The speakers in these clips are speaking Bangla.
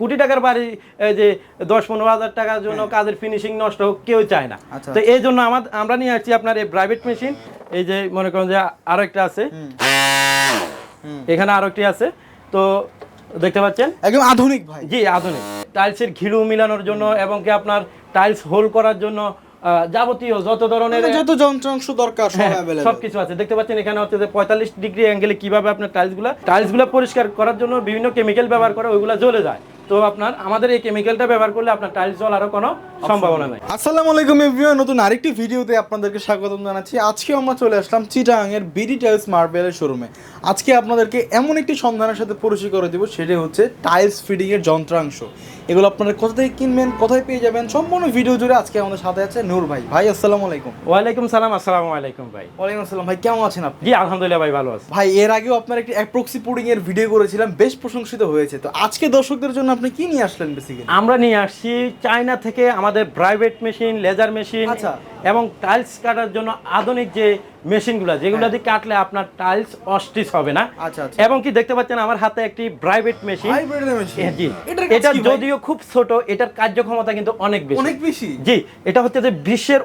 কোটি টাকার বাড়ি এই যে দশ পনেরো হাজার টাকার জন্য কাজের ফিনিশিং নষ্ট হোক কেউ চায় না। হ্যাঁ। আচ্ছা। তো এই জন্য আমার আমরা নিয়ে আসছি আপনার এই প্রাইভেট মেশিন এই যে মনে করেন যে আরও একটা আছে এখানে আরও একটি আছে। তো দেখতে পাচ্ছেন? একদম আধুনিক ভাই। জি আধুনিক। টাইলসের ঘিলু মিলানোর জন্য এবং কি আপনার টাইলস হোল করার জন্য যাবতীয় যত ধরনের মানে যত যন্ত্রাংশ দরকার সব হ্যাঁ, সবকিছু আছে। দেখতে পাচ্ছেন এখানে হচ্ছে যে পঁয়তাল্লিশ ডিগ্রি অ্যাঙ্গেলে কীভাবে আপনার টাইলসগুলা টাইলসগুলা পরিষ্কার করার জন্য বিভিন্ন কেমিক্যাল ব্যবহার করে ওইগুলা জ্বলে যায়। তো আপনার আমাদের এই কেমিক্যালটা ব্যবহার করলে আপনার টাইলস জ্বলারও কোনো সম্ভাবনা নাই। আসসালামু আলাইকুম এভরিওয়ান নতুন আরেকটি ভিডিওতে আপনাদেরকে স্বাগতম জানাচ্ছি। আজকে আমরা চলে আসলাম চিটাং এর বিডি টাইলস মার্বেলের শোরুমে আজকে আপনাদেরকে এমন একটি সন্ধানের সাথে পরিচয় করে দেবো সেটা হচ্ছে টাইলস ফিটিং এর যন্ত্রাংশ। এগুলো আপনারা কোথা থেকে কিনবেন কোথায় পেয়ে যাবেন সম্পূর্ণ ভিডিও জুড়ে আজকে আমাদের সাথে আছে নূর ভাই। ভাই আসসালামু আলাইকুম ওয়ালাইকুম সালাম আসসালামু আলাইকুম ভাই। ওয়ালাইকুম আসসালাম ভাই কেমন আছেন আপনি? জি আলহামদুলিল্লাহ ভাই ভালো আছে। ভাই এর আগেও আপনার একটি অ্যাপ্রক্সি পুডিং এর ভিডিও করেছিলাম বেশ প্রশংসিত হয়েছে। তো আজকে দর্শকদের জন্য আপনি কি নিয়ে আসলেন বেসিক্যালি আমরা নিয়ে আসছি চায়না থেকে আমাদের প্রাইভেট মেশিন লেজার মেশিন আচ্ছা। এবং টাইলস কাটার জন্য আধুনিক যে মেশিনগুলো যেগুলো দিয়ে কাটলে আপনার টাইলস অস্টিস হবে না। আচ্ছা আচ্ছা। এবং কি দেখতে পাচ্ছেন আমার হাতে একটি প্রাইভেট মেশিন জি। এটা? যদিও খুব ছোট এটার কার্যক্ষমতা কিন্তু অনেক বেশি। অনেক বেশি? জি এটা হচ্ছে যে বিশ্বের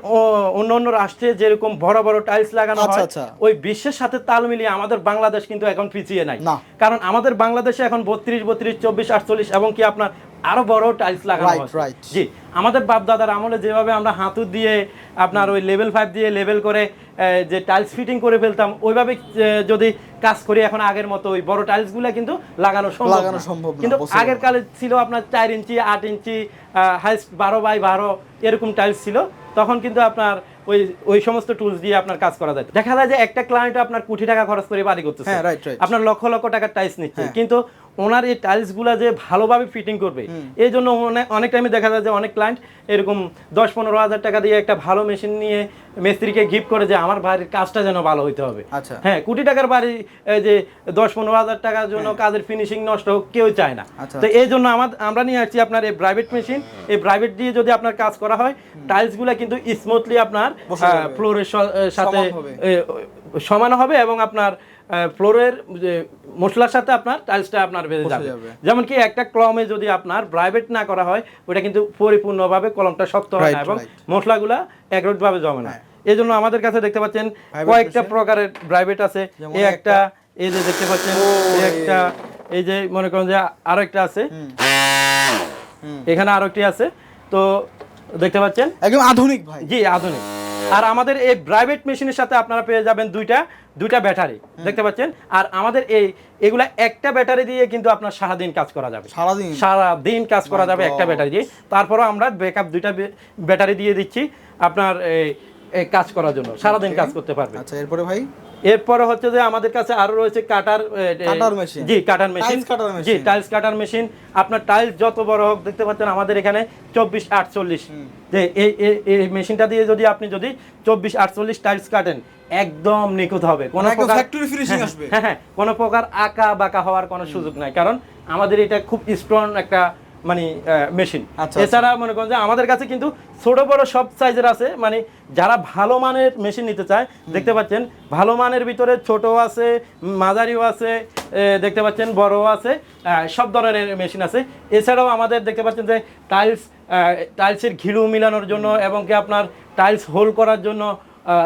অন্য অন্য রাষ্ট্রে যেরকম বড় বড় টাইলস লাগানো আচ্ছা, হয়। ওই বিশ্বের সাথে তাল মিলিয়ে আমাদের বাংলাদেশ কিন্তু এখন পিছিয়ে নাই। কারণ আমাদের বাংলাদেশে এখন বত্রিশ বত্রিশ চব্বিশ আটচল্লিশ এবং কি আপনার আরও বড় টাইলস লাগানো হয় জি আমাদের বাপ দাদার আমলে যেভাবে আমরা হাতুর দিয়ে আপনার ওই লেভেল ফাইভ দিয়ে লেভেল করে যে টাইলস ফিটিং করে ফেলতাম ওইভাবে যদি কাজ করি এখন আগের মতো ওই বড় টাইলসগুলা কিন্তু লাগানো সম্ভব লাগানো সম্ভব কিন্তু আগের কালে ছিল আপনার চার ইঞ্চি আট ইঞ্চি হাইস্ট বারো বাই বারো এরকম টাইলস ছিল। তখন কিন্তু আপনার ওই ওই সমস্ত টুলস দিয়ে আপনার কাজ করা যায়। দেখা যায় যে একটা ক্লায়েন্ট আপনার কোটি টাকা খরচ করে বাড়ি করতেছে। হ্যাঁ. আপনার লক্ষ লক্ষ টাকার টাইলস নিচ্ছে। হ্যাঁ। কিন্তু ওনার এই টাইলসগুলা যে ভালোভাবে ফিটিং করবে এই জন্য অনেক টাইমে দেখা যায় যে অনেক ক্লায়েন্ট এরকম দশ পনেরো হাজার টাকা দিয়ে একটা ভালো মেশিন নিয়ে মিস্ত্রিকে গিফট করে যে আমার বাড়ির কাজটা যেন ভালো হইতে হবে। আচ্ছা। হ্যাঁ কোটি টাকার বাড়ি এই যে দশ পনেরো হাজার টাকার জন্য কাজের ফিনিশিং নষ্ট হোক কেউ চায় না। আচ্ছা। তো এই জন্য আমার আমরা নিয়ে আসছি আপনার এই প্রাইভেট মেশিন এই প্রাইভেট দিয়ে যদি আপনার কাজ করা হয় টাইলসগুলা কিন্তু স্মুথলি আপনার ফ্লোরের সাথে সমান হবে এবং আপনার ফ্লোরের মশলার সাথে আপনার টাইলসটা আপনার বেঁধে যাবে। যেমন কি একটা কলমে যদি আপনার প্রাইভেট না করা হয় ওটা কিন্তু পরিপূর্ণভাবে কলমটা শক্ত হয় না এবং. মশলাগুলা একরোট ভাবে জমে না। হ্যাঁ। এই জন্য আমাদের কাছে দেখতে পাচ্ছেন কয়েকটা প্রকারের প্রাইভেট আছে। এই একটা- এই যে দেখতে পাচ্ছেন এই- একটা এই যে মনে করেন যে আরও একটা আছে। এখানে আরও একটি আছে। তো দেখতে পাচ্ছেন? একদম আধুনিক ভাই। জি আধুনিক। আর আমাদের এই প্রাইভেট মেশিনের সাথে আপনারা পেয়ে যাবেন দুইটা দুইটা ব্যাটারি দেখতে পাচ্ছেন? আর আমাদের এই এগুলা একটা ব্যাটারি দিয়ে কিন্তু আপনার সারাদিন কাজ করা যাবে। সারাদিন? সারাদিন কাজ করা যাবে একটা ব্যাটারি দিয়ে। তারপরও আমরা ব্যাকআপ দুইটা ব্যাটারি দিয়ে দিচ্ছি আপনার এই কাজ করার জন্য। সারাদিন. কাজ করতে পারবে আচ্ছা এরপরে ভাই? এরপরে হচ্ছে যে আমাদের কাছে আরও রয়েছে কাটার কাটার machine। জি কাটার মেশিন। জি টাইলস কাটার মেশিন। আপনার টাইলস যত বড় হোক দেখতে পাচ্ছেন আমাদের এখানে চব্বিশ আটচল্লিশ। যে এই এই- মেশিনটা দিয়ে যদি আপনি যদি চব্বিশ আটচল্লিশ টাইলস কাটেন একদম নিখুঁত হবে। কোনো প্রকার finishing হ্যাঁ, আসবে। হ্যাঁ হ্যাঁ কোনো প্রকার আঁকা বাঁকা হওয়ার কোনো সুযোগ নাই। কারণ আমাদের এটা খুব স্ট্রং একটা মানে মেশিন আচ্ছা, এছাড়া মনে করেন যে আমাদের কাছে কিন্তু ছোট বড় সব সাইজের আছে। মানে যারা ভালো মানের মেশিন নিতে চায় দেখতে পাচ্ছেন ভালো মানের ভিতরে ছোট আছে মাঝারিও আছে দেখতে পাচ্ছেন বড়ও আছে সব ধরনের মেশিন আছে। এছাড়াও আমাদের দেখতে পাচ্ছেন যে টাইলস টাইলসের ঘিলু মিলানোর জন্য এবং কি আপনার টাইলস হোল করার জন্য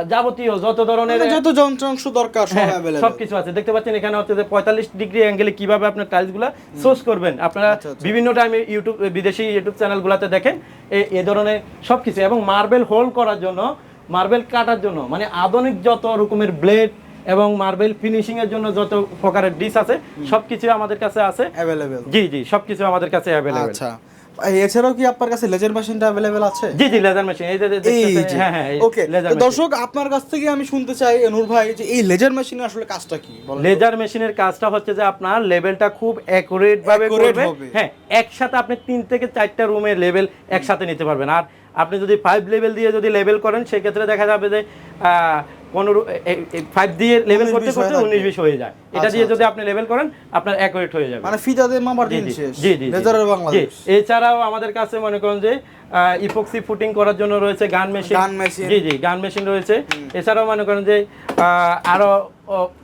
যাবতীয় যত ধরনের মানে যত যন্ত্রাংশ দরকার সব হ্যাঁ, সবকিছু আছে। দেখতে পাচ্ছেন এখানে হচ্ছে যে পঁয়তাল্লিশ ডিগ্রি অ্যাঙ্গেলে কীভাবে আপনার টাইলসগুলা সোর্স করবেন। আপনারা আচ্ছা, আচ্ছা। বিভিন্ন টাইমে ইউটিউব বিদেশি ইউটিউব চ্যানেলগুলোতে দেখেন এ- ধরনের সবকিছু। এবং মার্বেল হোল করার জন্য মার্বেল কাটার জন্য মানে আধুনিক যত রকমের ব্লেড এবং মার্বেল ফিনিশিং এর জন্য যত প্রকারের ডিস আছে সবকিছু আমাদের কাছে আছে। অ্যাভেলেবল জি জি সবকিছু আমাদের কাছে অ্যাভেলেবেল আচ্ছা। এছাড়াও কি আপনার কাছে লেজার মেশিনটা অ্যাভেলেবেল আছে? জি জি লেজার মেশিন এই হ্যাঁ হ্যাঁ ওকে দর্শক আপনার কাছ থেকে আমি শুনতে চাই নূর ভাই যে এই লেজার মেশিনের আসলে কাজটা কি? লেজার মেশিনের কাজটা হচ্ছে যে আপনার লেভেলটা খুব অ্যাকুরেট ভাবে করবে। হ্যাঁ একসাথে আপনি তিন থেকে চারটা রুমের লেভেল একসাথে নিতে পারবেন। আর আপনি যদি ফাইভ লেভেল দিয়ে যদি লেভেল করেন সেক্ষেত্রে দেখা যাবে যে পনেরো ফাইভ দিয়ে লেভেল করতে করতে উনিশ বিশ হয়ে যায়। এটা আচ্ছা, দিয়ে যদি আচ্ছা। আপনি লেভেল করেন আপনার অ্যাকুরেট হয়ে যাবে। মানে ফিতা দিয়ে মাপার জি, দিন জি, শেষ। জি, জি, জি। জি, এছাড়াও আমাদের কাছে মনে করেন যে ইপক্সি ফুটিং করার জন্য রয়েছে গান মেশিন গান মেশিন। জি জি গান মেশিন রয়েছে। এছাড়াও মনে করেন যে আরও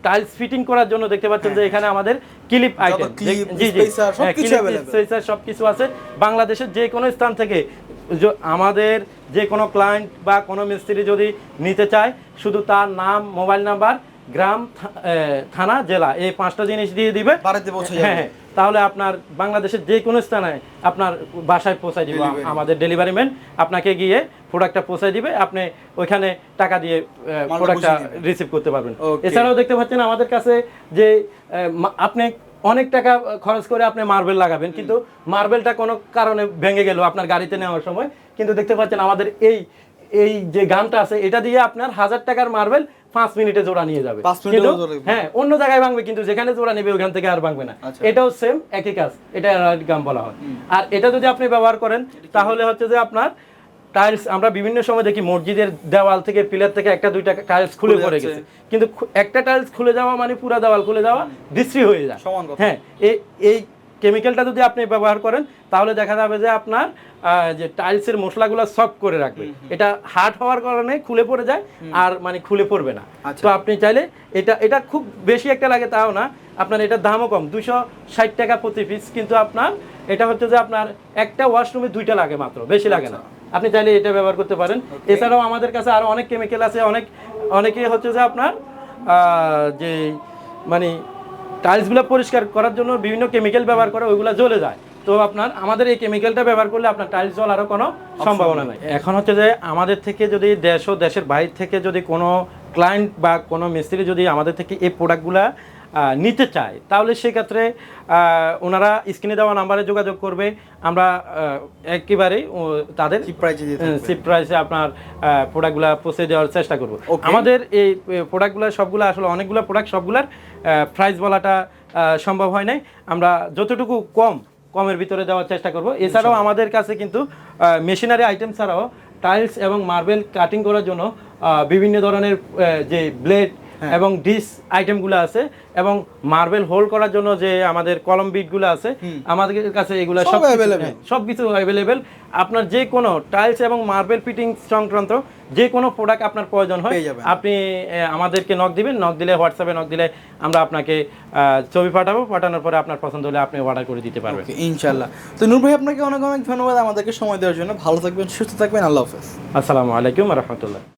টাইলস ফিটিং করার জন্য দেখতে পাচ্ছেন যে এখানে আমাদের ক্লিপ আইটেম clip, spacer, সবকিছু সব কিছু আছে। বাংলাদেশের যে কোনো স্থান থেকে আমাদের যে কোনো ক্লায়েন্ট বা কোনো মিস্ত্রি যদি নিতে চায় শুধু তার নাম মোবাইল নাম্বার গ্রাম থানা জেলা এই পাঁচটা জিনিস দিয়ে দিবে। হ্যাঁ হ্যাঁ তাহলে আপনার বাংলাদেশের যে কোনো স্থানে আপনার বাসায় পৌঁছায় দিবে আমাদের ডেলিভারি ম্যান আপনাকে গিয়ে প্রোডাক্টটা পৌঁছায় দিবে। আপনি ওইখানে টাকা দিয়ে প্রোডাক্টটা রিসিভ করতে পারবেন। এছাড়াও দেখতে পাচ্ছেন আমাদের কাছে যে আপনি অনেক টাকা খরচ করে আপনি মার্বেল লাগাবেন। কিন্তু মার্বেলটা কোনো কারণে ভেঙে গেল আপনার গাড়িতে নেওয়ার সময়। কিন্তু দেখতে পাচ্ছেন আমাদের এই এই যে গানটা আছে এটা দিয়ে আপনার হাজার টাকার মার্বেল পাঁচ মিনিটে জোড়া নিয়ে যাবে। হ্যাঁ অন্য জায়গায় ভাঙবে কিন্তু যেখানে জোড়া নেবে ওখান থেকে আর ভাঙবে না। আচ্ছা। এটাও সেম একই কাজ। এটা গাম বলা হয়। আর এটা যদি আপনি ব্যবহার করেন তাহলে হচ্ছে যে আপনার টাইলস আমরা বিভিন্ন সময় দেখি মসজিদের দেওয়াল থেকে পিলার থেকে একটা দুইটা টাইলস খুলে পড়ে গেছে। কিন্তু একটা টাইলস খুলে যাওয়া মানে পুরো দেওয়াল খুলে যাওয়া বিশ্রী হয়ে যায়। হ্যাঁ এই এই কেমিক্যালটা যদি আপনি ব্যবহার করেন তাহলে দেখা যাবে যে আপনার যে টাইলসের মশলাগুলো সফট করে রাখবে। এটা হার্ড হওয়ার কারণে খুলে পড়ে যায় আর মানে খুলে পড়বে না। আচ্ছা। তো আপনি চাইলে এটা এটা খুব বেশি একটা লাগে তাও না। আপনার এটার দামও কম দুশো ষাট টাকা প্রতি পিস কিন্তু আপনার এটা হচ্ছে যে আপনার একটা ওয়াশরুমে দুইটা লাগে মাত্র বেশি লাগে না। আপনি চাইলে এটা ব্যবহার করতে পারেন। এছাড়াও আমাদের কাছে আরও অনেক কেমিক্যাল আছে অনেক অনেকে হচ্ছে যে আপনার যে মানে টাইলসগুলো পরিষ্কার করার জন্য বিভিন্ন কেমিক্যাল ব্যবহার করে ওইগুলো জ্বলে যায়। তো আপনার আমাদের এই কেমিক্যালটা ব্যবহার করলে আপনার টাইলস জল আরও কোনো সম্ভাবনা নেই। এখন হচ্ছে যে আমাদের থেকে যদি দেশ ও দেশের বাইরে থেকে যদি কোনো ক্লায়েন্ট বা কোনো মিস্ত্রি যদি আমাদের থেকে এই প্রোডাক্টগুলা নিতে চায়। তাহলে সেক্ষেত্রে ওনারা স্ক্রিনে দেওয়া নাম্বারে যোগাযোগ করবে। আমরা একেবারেই ও, তাদের চিপ প্রাইসে আপনার প্রোডাক্টগুলো পৌঁছে দেওয়ার চেষ্টা করব. আমাদের এই প্রোডাক্টগুলো সবগুলো আসলে অনেকগুলো প্রোডাক্ট সবগুলার প্রাইস বলাটা সম্ভব হয় নাই। আমরা যতটুকু কম কমের ভিতরে দেওয়ার চেষ্টা করব। এছাড়াও আমাদের কাছে কিন্তু মেশিনারি আইটেম ছাড়াও টাইলস এবং মার্বেল কাটিং করার জন্য বিভিন্ন ধরনের যে ব্লেড। এবং ডিস আইটেমগুলো আছে এবং মার্বেল হোল্ড করার জন্য যে আমাদের কলম বিটগুলো আছে আমাদের কাছে এগুলো সব সব কিছু- হ্যাঁ, সব কিছু অ্যাভেলেবেল আপনার যে কোনো টাইলস এবং মার্বেল ফিটিং সংক্রান্ত যে কোনো প্রোডাক্ট আপনার প্রয়োজন হয় আপনি আমাদেরকে নক দিবেন নক দিলে হোয়াটসঅ্যাপে নক দিলে আমরা আপনাকে আহ, ছবি পাঠাবো পাঠানোর পরে আপনার পছন্দ হলে আপনি অর্ডার করে দিতে পারবেন। ইনশাল্লাহ তো নূর ভাই আপনাকে অনেক অনেক ধন্যবাদ আমাদেরকে সময় দেওয়ার জন্য। ভালো থাকবেন সুস্থ থাকবেন আল্লাহ হাফেজ। আসসালামু আলাইকুম রহমতুল্লাহ।